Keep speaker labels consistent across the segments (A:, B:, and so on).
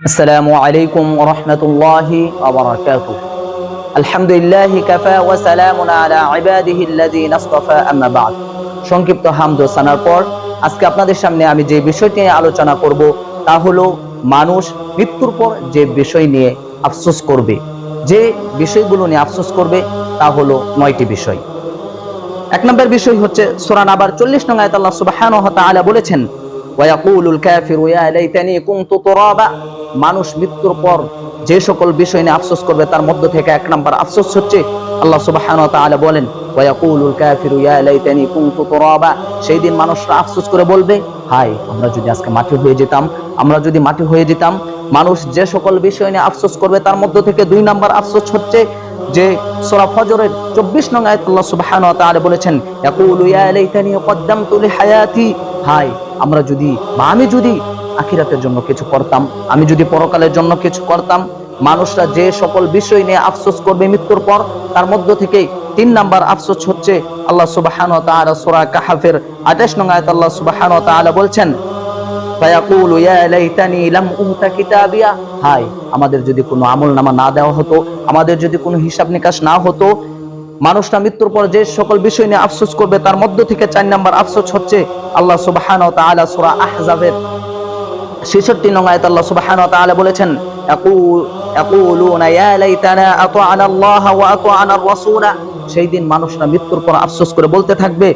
A: السلام عليكم ورحمة الله وبركاته الحمد لله كفى وسلام على عباده الذين اصطفى أما بعد সংক্ষিপ্ত হামদ ও সানার পর আজকে আপনাদের সামনে আমি যে বিষয়টি নিয়ে আলোচনা করব তা হলো মানুষ মৃত্যুর পর যে বিষয় নিয়ে আফসোস করবে যে বিষয়গুলো নিয়ে আফসোস করবে তা হলো নয়টি বিষয় এক নম্বর বিষয় হচ্ছে সূরা নাবার 40 নং আয়াত আল্লাহ সুবহানাহু ওয়া তাআলা বলেছেন মানুষ মৃত্যুর পর যে সকল বিষয় নিয়ে আফসোস করবে, তার মধ্য থেকে এক নম্বর আফসোস হচ্ছে, আল্লাহ তাআলা বলেন সেই দিন মানুষরা আফসোস করে বলবে, হায়, আমরা যদি আজকে মাটি হয়ে যেতাম, আমরা যদি মাটি হয়ে যেতাম মানুষ যে সকল বিষয় নিয়ে আফসোস করবে, তার মধ্য থেকে দুই নাম্বার আফসোস হচ্ছে যে সোরা ফজরের 24 নং আয়াত তাআলা বলেছেন লিহায়াতি হায় আমরা যদি বা আমি যদি আখিরাতের জন্য কিছু করতাম, আমি যদি পরকালের জন্য কিছু করতাম, মানুষরা যে সকল বিষয় নিয়ে আফসোস করবে মৃত্যুর পর, তার মধ্য থেকে তিন নাম্বার আফসোস হচ্ছে আল্লাহ সুবহানাহু ওয়া তাআলা সূরা কাহাফের 28 নং আয়াত আল্লাহ সুবহানাহু ওয়া তাআলা বলছেন আমাদের যদি কোনো আমল নামা না দেওয়া হতো, আমাদের যদি কোনো হিসাব নিকাশ না হতো মানুষটা মৃত্যুর পর যে সকল বিষয় নিয়ে আফসোস করবে, তার মধ্য থেকে চার নাম্বার আফসোস হচ্ছে আল্লাহ আহজাবের 66 নং আয়াত আল্লাহ সুবহানাহু ওয়া তাআলা বলেছেন সেই দিন মানুষরা মৃত্যুর পর আফসোস করে বলতে থাকবে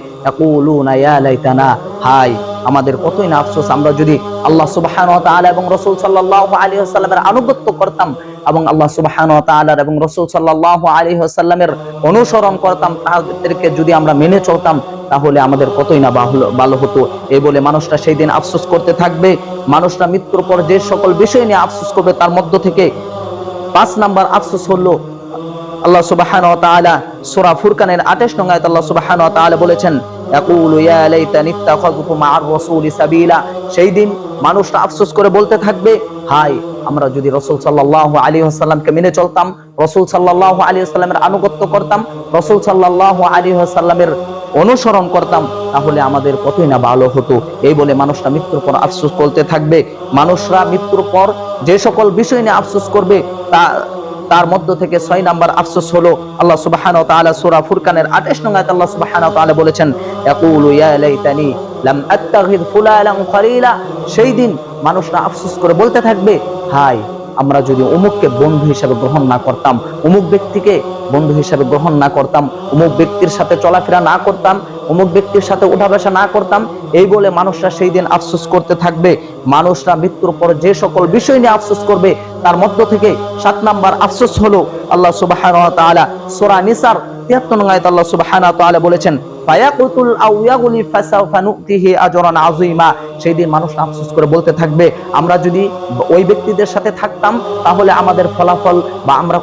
A: হাই আমাদের কতই না আফসোস, আমরা যদি আল্লাহ সুবহানাহু ওয়া এবং রাসূল সাল্লাল্লাহু আলাইহি ওয়াসাল্লামের আনুগত্য করতাম এবং আল্লাহ সুবহানাহু ওয়া এবং রাসূল সাল্লাল্লাহু আলাইহি ওয়াসাল্লামের অনুসরণ করতাম, তাদেরকে যদি আমরা মেনে চলতাম, তাহলে আমাদের কতই না বাহুল- ভালো হতো। এই বলে মানুষরা সেই দিন আফসোস করতে থাকবে, মানুষরা মৃত্যুর পর যে সকল বিষয় নিয়ে আফসোস করবে, তার মধ্য থেকে পাঁচ নাম্বার আফসোস হলো, আল্লাহ ওয়া তাআলা ফুরকানের 28 নং আয়াত আল্লাহ সুবহানাহু ওয়া বলেছেন সেই দিন মানুষরা আফসোস করে বলতে থাকবে, হায়, আমরা যদি রাসূল সাল্লাল্লাহু আলাইহি ওয়াসাল্লামকে মেনে চলতাম, রাসূল সাল্লাল্লাহু আলাইহি ওয়াসাল্লামের আনুগত্য করতাম, রসুল সাল্লাল্লাহু আলাইহি ওয়াসাল্লামের অনুসরণ করতাম, তাহলে আমাদের কতই না ভালো হতো। এই বলে মানুষরা মৃত্যুর পর আফসোস করতে থাকবে। মানুষরা মৃত্যুর পর যে সকল বিষয় নিয়ে আফসোস করবে, তা তার মধ্য থেকে ছয় নাম্বার আফসোস হলো আল্লাহ সুবহানাহু ওয়া তাআলা সূরা ফুরকানের 28 নং আল্লাহ সুবহানাহু ওয়া তাআলা বলেছেন সেই দিন মানুষরা আফসোস করে বলতে থাকবে, হায়, আমরা যদি অমুককে বন্ধু হিসেবে গ্রহণ না করতাম, অমুক ব্যক্তিকে বন্ধু হিসাবে গ্রহণ না করতাম, অমুক ব্যক্তির সাথে চলাফেরা না করতাম, অমুক ব্যক্তির সাথে উঠা বসা না করতাম, এই বলে মানুষরা সেই দিন আফসোস করতে থাকবে। মানুষরা মৃত্যুর পর যে সকল বিষয় নিয়ে আফসোস করবে তার মধ্য থেকে সাত নাম্বার আফসোস হলো আল্লাহ তাআলা। সূরা নিসার 73 নং আয়াত আল্লাহ তাআলা বলেছেন আমাদের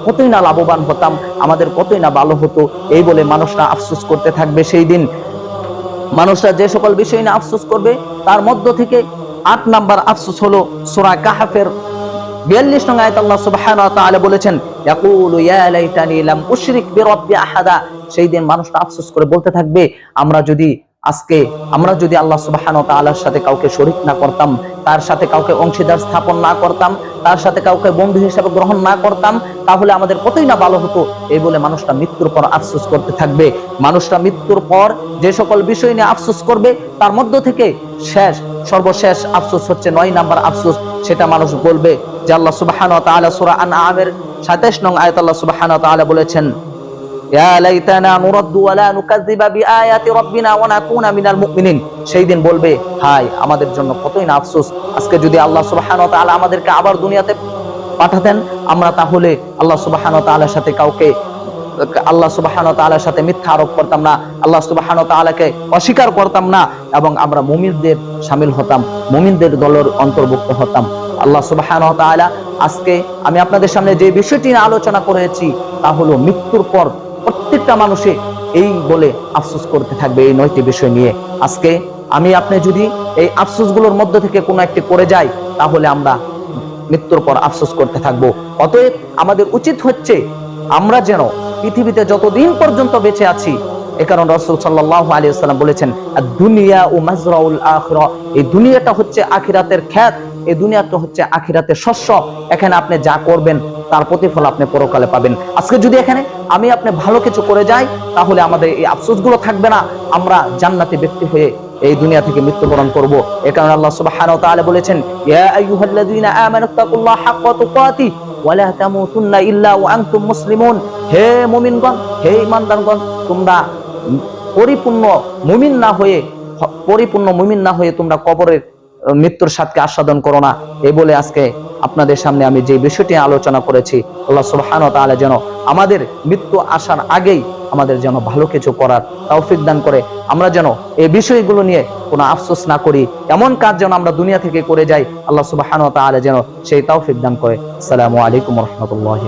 A: কতই না লাভবান হতাম, আমাদের কতই না ভালো হতো। এই বলে মানুষরা আফসোস করতে থাকবে সেই দিন। মানুষরা যে সকল বিষয় নিয়ে আফসোস করবে, তার মধ্য থেকে আট নাম্বার আফসোস হলো সূরা কাহাফের 42 নং আয়াত আল্লাহ সুবহানাহু ওয়া তাআলা বলেছেন, ইয়াকুলু ইয়া লাইতানি লাম উশরিক বিরাব্বি আহাদা। সেই দিন মানুষটা আফসোস করে বলতে থাকবে, আমরা যদি আজকে, আমরা যদি আল্লাহ সুবহানাহু ওয়া তাআলার সাথে কাউকে শরীক না করতাম, তার সাথে কাউকে অংশীদার স্থাপন না করতাম, তার সাথে কাউকে বন্ধু হিসেবে গ্রহণ না করতাম, তাহলে আমাদের কতই না ভালো হতো? এই বলে মানুষটা মৃত্যুর পর আফসোস করতে থাকবে। মানুষটা মৃত্যুর পর যে সকল বিষয় নিয়ে আফসোস করবে, তার মধ্য থেকে শেষ, সর্বশেষ আফসোস হচ্ছে নয় নাম্বার আফসোস। সেটা মানুষ বলবে যে আল্লাহ তাআলা সূরা আনআমের 27 নং আয়াত আল্লাহ সুবহানাহু ওয়া বলেছেন সেই দিন বলবে আমাদের জন্য কতই আজকে যদি আল্লাহ আমাদেরকে আবার দুনিয়াতে পাঠাতেন, আমরা তাহলে আল্লাহ ওয়া সাথে কাউকে আল্লাহ সুবহানাহু ওয়া তাআলার সাথে মিথ্যা আরোপ করতাম না, আল্লাহ সুবহানাহু ওয়া তাআলাকে অস্বীকার করতাম না এবং আমরা মুমিনদের সামিল হতাম, মুমিনদের দলের অন্তর্ভুক্ত হতাম। আল্লাহ সুবহানাহু ওয়া তাআলা আজকে আমি আপনাদের সামনে যে বিষয়টি নিয়ে আলোচনা করেছি তা হলো মৃত্যুর পর প্রত্যেকটা মানুষে এই বলে আফসোস করতে থাকবে এই নয়টি বিষয় নিয়ে। আজকে আমি আপনি যদি এই আফসোসগুলোর মধ্য থেকে কোনো একটি করে যাই, তাহলে আমরা মৃত্যুর পর আফসোস করতে থাকব। অতএব আমাদের উচিত হচ্ছে আমরা যেন পৃথিবীতে যতদিন পর্যন্ত বেঁচে আছি, এ কারণ রসুল সাল্লাল্লাহু আলাইহি ওয়াসাল্লাম বলেছেন দুনিয়া ও মাজরাউল আখিরা এই দুনিয়াটা হচ্ছে আখিরাতের খ্যাত, এই দুনিয়াটা হচ্ছে আখিরাতের শস্য। এখানে আপনি যা করবেন, তার প্রতিফল আপনি পরকালে পাবেন। আজকে যদি এখানে আমি আপনি ভালো কিছু করে যাই, তাহলে আমাদের এই আফসোসগুলো থাকবে না। আমরা জান্নাতি ব্যক্তি হয়ে এই দুনিয়া থেকে মৃত্যুবরণ করব। এ কারণে আল্লাহ সুবহানাহু ওয়া তাআলা বলেছেন, ইয়া আইয়ুহাল্লাযীনা হাক্কা তুকাতি ওয়ালা তামুতুন্না ইল্লা ওয়া আনতুম মুসলিমুন। হে মুমিনগণ, হে ঈমানদারগণ তোমরা পরিপূর্ণ মুমিন না হয়ে, পরিপূর্ণ মুমিন না হয়ে তোমরা কবরের মৃত্যুর সাথে আস্বাদন করো না। এই বলে আজকে আপনাদের সামনে আমি যে বিষয়টি আলোচনা করেছি, আল্লাহ সুবহানাহু ওয়া তাআলা যেন আমাদের মৃত্যু আসার আগেই আমাদের যেন ভালো কিছু করার তৌফিক দান করে। আমরা যেন এই বিষয়গুলো নিয়ে কোনো আফসোস না করি। এমন কাজ যেন আমরা দুনিয়া থেকে করে যাই, আল্লাহ সুবহানাহু ওয়া তাআলা যেন সেই তৌফিক দান করে। আসসালামু আলাইকুম রাহমাতুল্লাহি